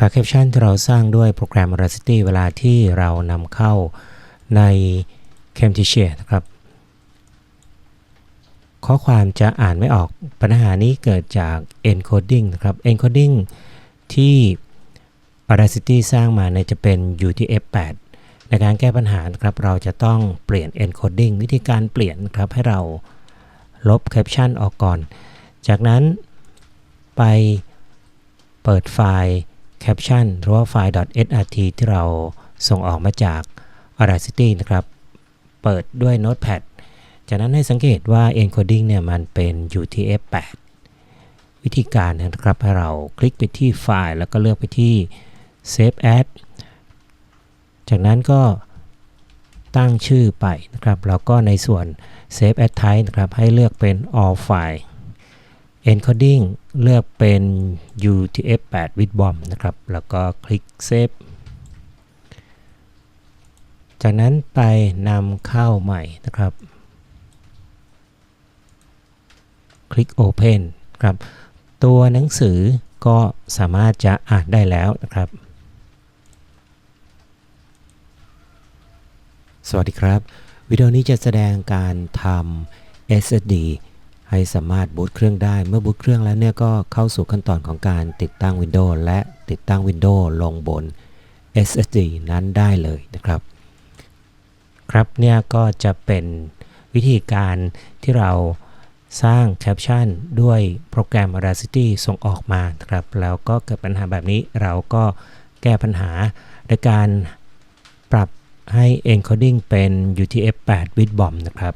ไฟล์แคปชั่นที่เราสร้างด้วยโปรแกรม Audacity เวลาที่เรานำเข้าใน Camtasia นะครับ ข้อความจะอ่านไม่ออกปัญหานี้เกิดจาก encoding นะครับ encoding ที่ Audacity สร้างมาเนี่ยจะเป็น UTF-8 ในการแก้ปัญหาครับเราจะต้องเปลี่ยน encoding วิธีการเปลี่ยนครับให้เราลบแคปชั่นออกก่อน จากนั้นไปเปิดไฟล์ caption หรือว่าไฟล์ .srt ที่เราส่งออกมาจาก Audacity นะครับ เปิดด้วย Notepad จากนั้นให้สังเกตว่า encoding เนี่ยมันเป็น UTF-8 วิธีการนะครับให้เราคลิกไปที่ไฟล์ แล้วก็เลือกไปที่ Save As จากนั้นก็ตั้งชื่อไปนะครับ แล้วก็ในส่วน Save As Type นะครับ ให้เลือกเป็น All File Encoding เลือกเป็น UTF-8 with bomb นะครับ แล้วก็คลิก Save จากนั้นไปนำเข้าใหม่นะครับ คลิก Open ครับ ตัวหนังสือก็สามารถจะอ่านได้แล้วนะครับ สวัสดีครับ วิดีโอนี้จะแสดงการทำ SSD ให้สามารถบูตเครื่องได้ เมื่อบูตเครื่องแล้วเนี่ยก็เข้าสู่ขั้นตอนของการติดตั้ง Windows และติดตั้ง Windows ลงบน SSD นั้นได้เลยนะครับ ครับเนี่ยก็จะเป็นวิธีการที่เราสร้างแคปชั่นด้วยโปรแกรม Audacity ส่งออกมาครับ แล้วก็เกิดปัญหาแบบนี้เราก็แก้ปัญหาด้วยการปรับให้ encoding เป็น UTF-8 bit bomb นะครับ